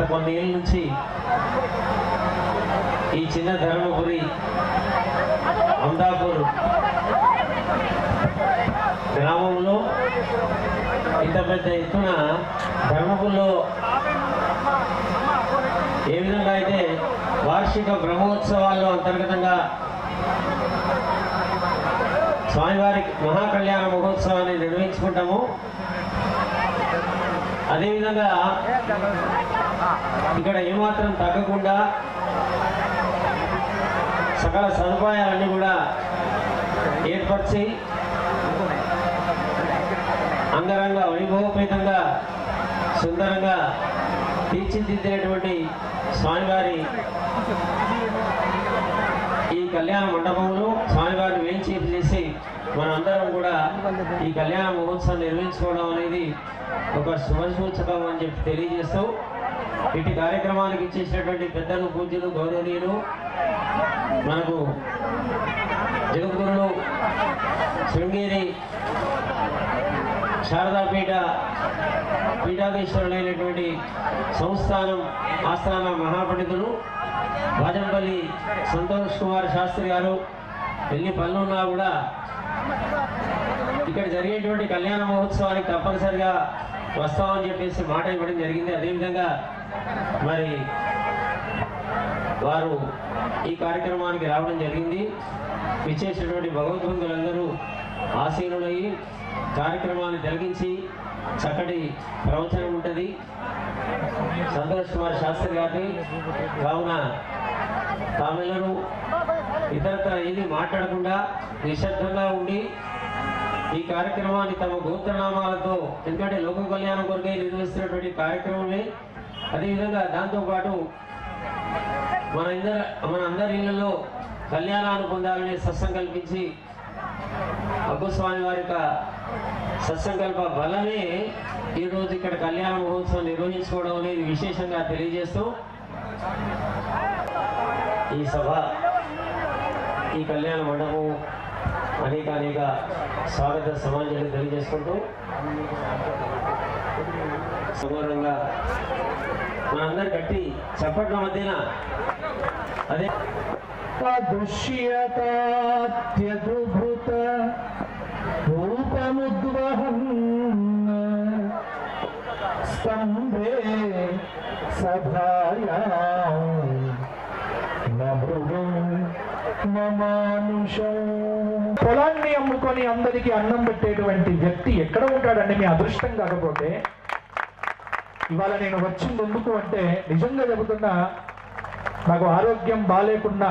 గత కొన్ని ఏళ్ళ నుంచి ఈ చిన్న ధర్మపురి అందాపూర్ గ్రామంలో ఇంత పెద్ద ఎత్తున ధర్మపురిలో ఏ విధంగా అయితే వార్షిక బ్రహ్మోత్సవాల్లో అంతర్గతంగా స్వామివారి మహాకళ్యాణ మహోత్సవాన్ని నిర్వహించుకుంటాము అదేవిధంగా ఇక్కడ ఏమాత్రం తగ్గకుండా సకల సదుపాయాలన్నీ కూడా ఏర్పరిచి అంగరంగ వైభవపేతంగా సుందరంగా తీర్చిదిద్దినటువంటి స్వామివారి ఈ కళ్యాణ మండపంలో స్వామివారిని వేంచేపు చేసి మనందరం కూడా ఈ కళ్యాణ మహోత్సవం నిర్వహించుకోవడం అనేది ఒక శుభసూచకం అని చెప్పి తెలియజేస్తూ ఇటు కార్యక్రమానికి ఇచ్చేసినటువంటి పెద్దలు పూజలు గౌరవనీయులు మనకు జగద్గురులు శృంగేరి శారదాపీఠ పీఠాధీశ్వరులైనటువంటి సంస్థానం ఆస్థాన మహాపండితులు వాజంపల్లి సంతోష్ కుమార్ శాస్త్రి గారు ఎన్ని పనులున్నా కూడా ఇక్కడ జరిగేటువంటి కళ్యాణ మహోత్సవానికి తప్పనిసరిగా వస్తామని చెప్పేసి మాట ఇవ్వడం జరిగింది. అదేవిధంగా మరి వారు ఈ కార్యక్రమానికి రావడం జరిగింది. విచ్చేసినటువంటి భగవద్బంధులందరూ ఆసీనులయ్యి కార్యక్రమాన్ని జరిగించి చక్కటి ప్రవచనం ఉంటుంది. సంతోష్ కుమార్ శాస్త్రి గారిని కావున తామెల్లరూ ఇతరత్ర ఏది మాట్లాడకుండా నిశ్శబ్దంగా ఉండి ఈ కార్యక్రమాన్ని తమ గోత్రనామాలతో ఎందుకంటే లోక కళ్యాణం కొరకై నిర్వహిస్తున్నటువంటి కార్యక్రమమే అదేవిధంగా దాంతోపాటు మన ఇద్దరు మన అందరి ఇళ్ళలో కళ్యాణాలు పొందాలనే సత్సంకల్పించి అబ్బుస్వామి వారి యొక్క సత్సంకల్ప బలమే ఈరోజు ఇక్కడ కళ్యాణ మహోత్సవం నిర్వహించుకోవడం అనేది విశేషంగా తెలియజేస్తూ ఈ సభ ఈ కళ్యాణ మండపం అనేక అనేక స్వాగత సమాజాన్ని తెలియజేసుకుంటూ సమూలంగా మనందరి గట్టి చప్పట్ల మధ్యన అదే దృశ్యతాత్యద్భుత రూపముద్వహన్ స్తంభే సభాయా. నమృగం మమానుషం పొలాన్ని అమ్ముకొని అందరికీ అన్నం పెట్టేటువంటి వ్యక్తి ఎక్కడ ఉంటాడండి? మీ అదృష్టం కాకపోతే. ఇవాళ నేను వచ్చింది ఎందుకు అంటే నిజంగా చెబుతున్నా నాకు ఆరోగ్యం బాగాలేకున్నా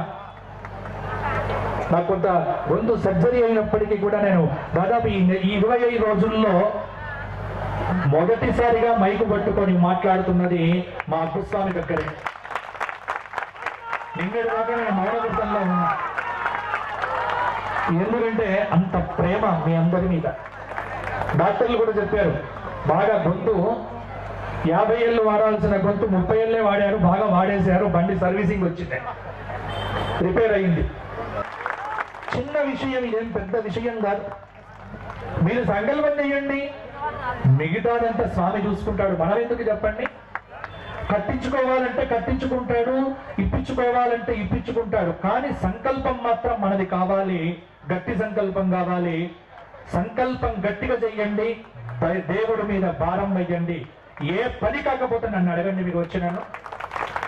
నాకు కొంత గొంతు సర్జరీ అయినప్పటికీ కూడా నేను దాదాపు ఈ ఇరవై ఐదు రోజుల్లో మొదటిసారిగా మైకు పట్టుకొని మాట్లాడుతున్నది మా అబ్బుస్వామి దగ్గరే. నిన్నటి దాకా నేను మౌనవృతంలో ఉన్నా. ఎందుకంటే అంత ప్రేమ మీ అందరి మీద. డాక్టర్లు కూడా చెప్పారు బాగా గొంతు. యాభై ఏళ్ళు వాడాల్సిన గొంతు ముప్పై ఏళ్ళే వాడారు బాగా వాడేశారు బండి సర్వీసింగ్ వచ్చింది. రిపేర్ అయింది చిన్న విషయం ఇదేం పెద్ద విషయం కాదు. మీరు సంకల్పం చేయండి. మిగతాదంతా స్వామి చూసుకుంటాడు. మనం ఎందుకు చెప్పండి? కట్టించుకోవాలంటే కట్టించుకుంటాడు ఇప్పించుకోవాలంటే ఇప్పించుకుంటాడు. కానీ సంకల్పం మాత్రం మనది కావాలి గట్టి సంకల్పం కావాలి. సంకల్పం గట్టిగా చెయ్యండి దేవుడి మీద భారం వేయండి. ఏ పని కాకపోతే నన్ను అడగండి మీరు వచ్చినాను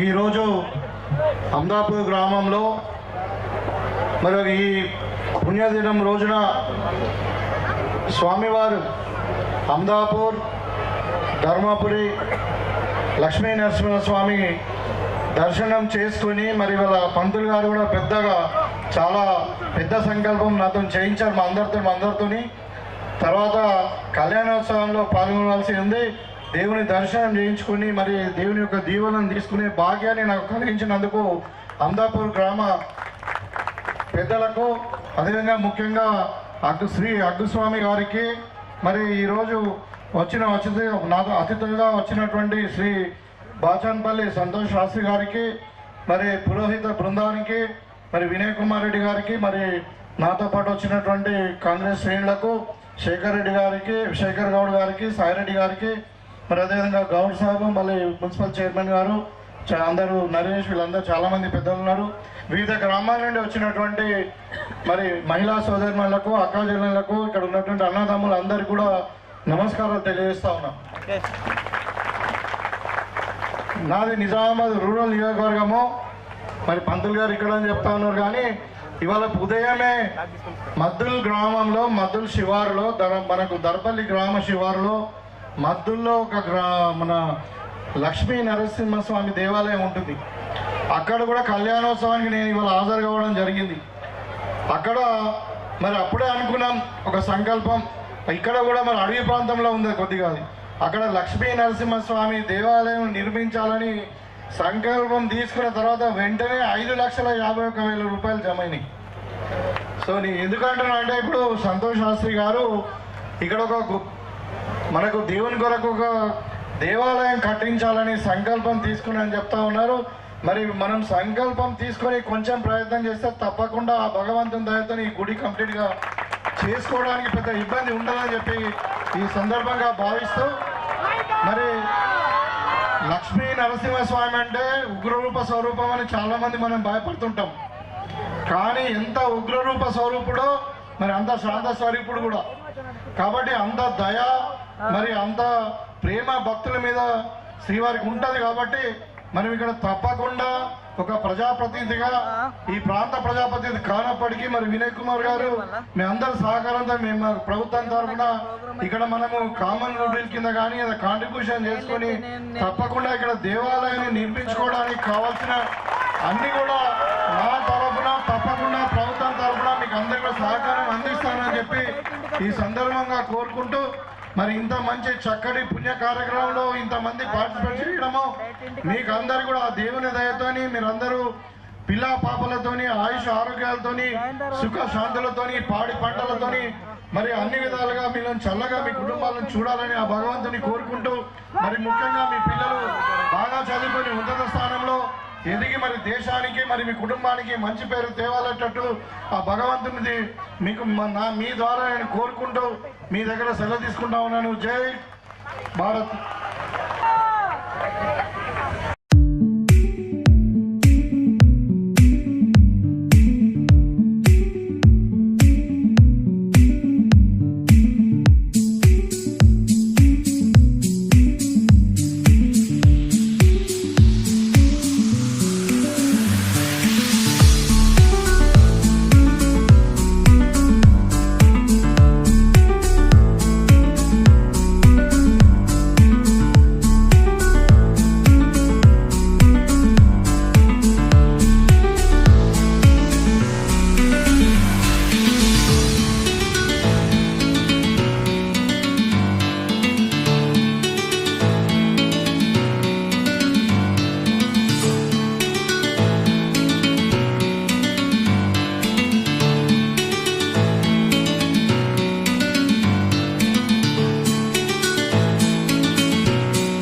ఈరోజు అమదాపూర్ గ్రామంలో మరి ఈ పుణ్యదినం రోజున స్వామివారు అమదాపూర్ ధర్మపురి లక్ష్మీ నరసింహస్వామి దర్శనం చేసుకుని మరి వాళ్ళ పంతులు గారు కూడా పెద్దగా చాలా పెద్ద సంకల్పం నాతో చేయించారు మా అందరితో అందరితోని. తర్వాత కళ్యాణోత్సవంలో పాల్గొనవలసి ఉంది. దేవుని దర్శనం చేయించుకుని మరి దేవుని యొక్క దీవులను తీసుకునే భాగ్యాన్ని నాకు కలిగించినందుకు అందాపూర్ గ్రామ పెద్దలకు అదేవిధంగా ముఖ్యంగా అగ్గు శ్రీ అగ్గుస్వామి గారికి మరి ఈరోజు వచ్చిన అతిథి నాతో అతిథులుగా వచ్చినటువంటి శ్రీ బాచాన్పల్లి సంతోష్ శాస్త్రి గారికి మరి పురోహిత బృందానికి మరి వినయ్ కుమార్ రెడ్డి గారికి మరి నాతో పాటు వచ్చినటువంటి కాంగ్రెస్ శ్రేణులకు శేఖర్ రెడ్డి గారికి శేఖర్ గౌడ్ గారికి సాయిరెడ్డి గారికి మరి అదేవిధంగా గౌడ్ సాహెబ్ మళ్ళీ మున్సిపల్ చైర్మన్ గారు అందరూ నరేష్ వీళ్ళందరూ చాలామంది పెద్దలు ఉన్నారు. వివిధ గ్రామాల నుండి వచ్చినటువంటి మరి మహిళా సోదరులకు అక్క ఇక్కడ ఉన్నటువంటి అన్నదమ్ములు అందరికీ కూడా నమస్కారాలు తెలియజేస్తా ఉన్నాం. నాది నిజామాబాద్ రూరల్ నియోజకవర్గము. మరి పంతులు గారు ఇక్కడ అని చెప్తా ఉన్నారు కానీ ఇవాళ ఉదయమే మద్దుల్ గ్రామంలో మద్దుల్ శివారులో మనకు దర్పల్లి గ్రామ శివారులో మద్దుల్లో ఒక గ్రా మన లక్ష్మీ నరసింహస్వామి దేవాలయం ఉంటుంది. అక్కడ కూడా కళ్యాణోత్సవానికి నేను ఇవాళ హాజరు కావడం జరిగింది. అక్కడ మరి అప్పుడే అనుకున్నాం ఒక సంకల్పం. ఇక్కడ కూడా మరి అడవి ప్రాంతంలో ఉంది కొద్దిగా అది. అక్కడ లక్ష్మీ నరసింహస్వామి దేవాలయం నిర్మించాలని సంకల్పం తీసుకున్న తర్వాత వెంటనే ఐదు లక్షల యాభై ఒక వేల రూపాయలు జమ అయినాయి సో నేను ఎందుకంటున్నా అంటే ఇప్పుడు సంతోష్ శాస్త్రి గారు ఇక్కడ ఒక మనకు దేవుని కొరకు ఒక దేవాలయం కట్టించాలని సంకల్పం తీసుకుని అని చెప్తా ఉన్నారు. మరి మనం సంకల్పం తీసుకొని కొంచెం ప్రయత్నం చేస్తే తప్పకుండా ఆ భగవంతుని దయతో ఈ గుడి కంప్లీట్గా చేసుకోవడానికి పెద్ద ఇబ్బంది ఉండదని చెప్పి ఈ సందర్భంగా భావిస్తూ మరి లక్ష్మీ నరసింహస్వామి అంటే ఉగ్రరూప స్వరూపం అని చాలామంది మనం భయపడుతుంటాం. కానీ ఎంత ఉగ్రరూప స్వరూపుడో మరి అంత శాంత స్వరూపుడు కూడా. కాబట్టి అంత దయ మరి అంత ప్రేమ భక్తుల మీద శ్రీవారికి ఉంటది కాబట్టి మనం ఇక్కడ తప్పకుండా ఒక ప్రజాప్రతినిధిగా ఈ ప్రాంత ప్రజాప్రతినిధి కానప్పటికీ మరి వినయ్ కుమార్ గారు మీ అందరి సహకారంతో మేము ప్రభుత్వం తరఫున ఇక్కడ మనము కామన్ రూల్ కింద కానీ కాంట్రిబ్యూషన్ చేసుకొని తప్పకుండా ఇక్కడ దేవాలయాన్ని నిర్మించుకోవడానికి కావాల్సిన అన్ని కూడా నా తరఫున తప్పకుండా ప్రభుత్వం తరఫున మీకు అందరికీ సహకారం అందిస్తానని చెప్పి ఈ సందర్భంగా కోరుకుంటూ మరి ఇంత మంచి చక్కటి పుణ్య కార్యక్రమంలో ఇంతమంది పార్టిసిపేట్ చేయడము మీకు అందరు కూడా ఆ దేవుని దయతోని మీరందరూ పిల్ల పాపలతోని ఆయుష ఆరోగ్యాలతోని సుఖ శాంతులతోని పాడి పంటలతోని మరి అన్ని విధాలుగా మీలను చల్లగా మీ కుటుంబాలను చూడాలని ఆ భగవంతుని కోరుకుంటూ మరి ముఖ్యంగా మీ పిల్లలు బాగా చదువుకొని ఉన్నత ఎదిగి మరి దేశానికి మరి మీ కుటుంబానికి మంచి పేరు తేవాలేటట్టు ఆ భగవంతునిది మీకు మ- నా మీ ద్వారా నేను కోరుకుంటూ మీ దగ్గర సెలవు తీసుకుంటా ఉన్నాను. జై భారత్